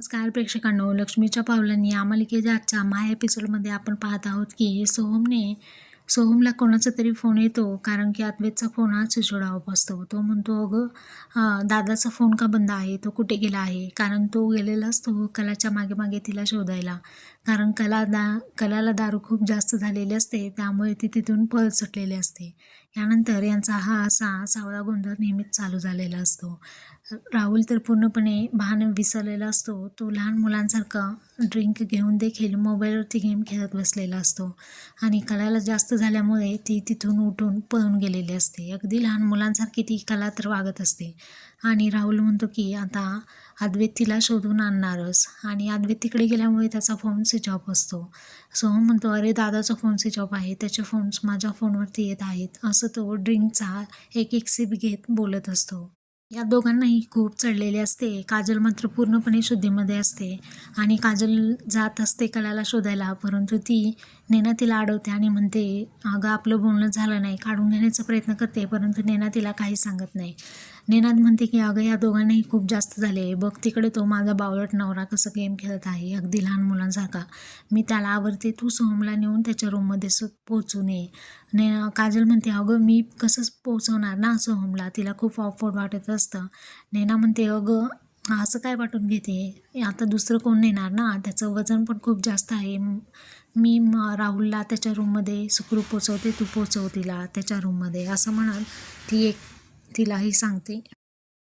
नमस्कार प्रेक्षकांनो लक्ष्मीच्या पावलांनी या मालिकेच्या आजच्या माय एपिसोडमध्ये आपण पाहत आहोत की सोहमने सोहमला कोणाचा तरी फोन येतो कारण की अद्वैतचा फोन हा चिचोडा ऑफ असतो तो म्हणतो अगं दादाचा फोन का बंद आहे? तो कुठे गेला आहे? कारण तो गेलेला असतो कलाच्या मागे मागे तिला शोधायला. कारण कला दा कलाला दारू खूप जास्त झालेली असते त्यामुळे ती तिथून पळ सुटलेली असते. यानंतर यांचा हा असा सावळा गोंधळ नेहमीच चालू झालेला असतो. राहुल तर पूर्णपणे भान विसरलेला असतो. तो लहान मुलांसारखा ड्रिंक घेऊन देखील मोबाईलवरती गेम खेळत बसलेला असतो. आणि कलाला जास्त झाल्यामुळे ती तिथून उठून पळून गेलेली असते. अगदी लहान मुलांसारखी ती कला तर वागत असते. आणि राहुल म्हणतो की आता अद्वैत तिला शोधून आणणारच. आणि अद्वैत तिकडे गेल्यामुळे त्याचा फोन स्विच ऑफ असतो. सोहम म्हणतो अरे दादाचा फोन स्विच ऑफ आहे. त्याचे फोन्स माझ्या फोनवरती येत आहेत. असं तो ड्रिंकचा एक एक सिप घेत बोलत असतो. या दोघांनाही खूप चढलेली असते. काजल मात्र पूर्णपणे शुद्धीमध्ये असते आणि काजल जात असते कलाला शोधायला परंतु ती नेना तिला अडवते आणि म्हणते अगं आपलं बोलणं झालं नाही काढून घेण्याचा प्रयत्न करते परंतु नेना तिला काही सांगत नाही. नेनाद म्हणते की अगं या दोघांनाही खूप जास्त झाले बघ तिकडे तो माझा बावळट नवरा कसं गेम खेळत आहे. अगदी लहान मुलांसारखा. मी त्याला आवडते. तू सोहमला नेऊन त्याच्या रूममध्ये सु पोचू ये ने काजल म्हणते अगं मी कसं पोचवणार ना सोहमला? तिला खूप ऑफवर्ड वाटत असतं. नैना म्हणते अगं असं काय वाटून घेते? आता दुसरं कोण नेणार ना? त्याचं वजन पण खूप जास्त आहे. मी म- राहुलला त्याच्या रूममध्ये सुखरूप पोचवते तू पोचव तिला त्याच्या रूममध्ये असं म्हणत ती एक तिलाही सांगते.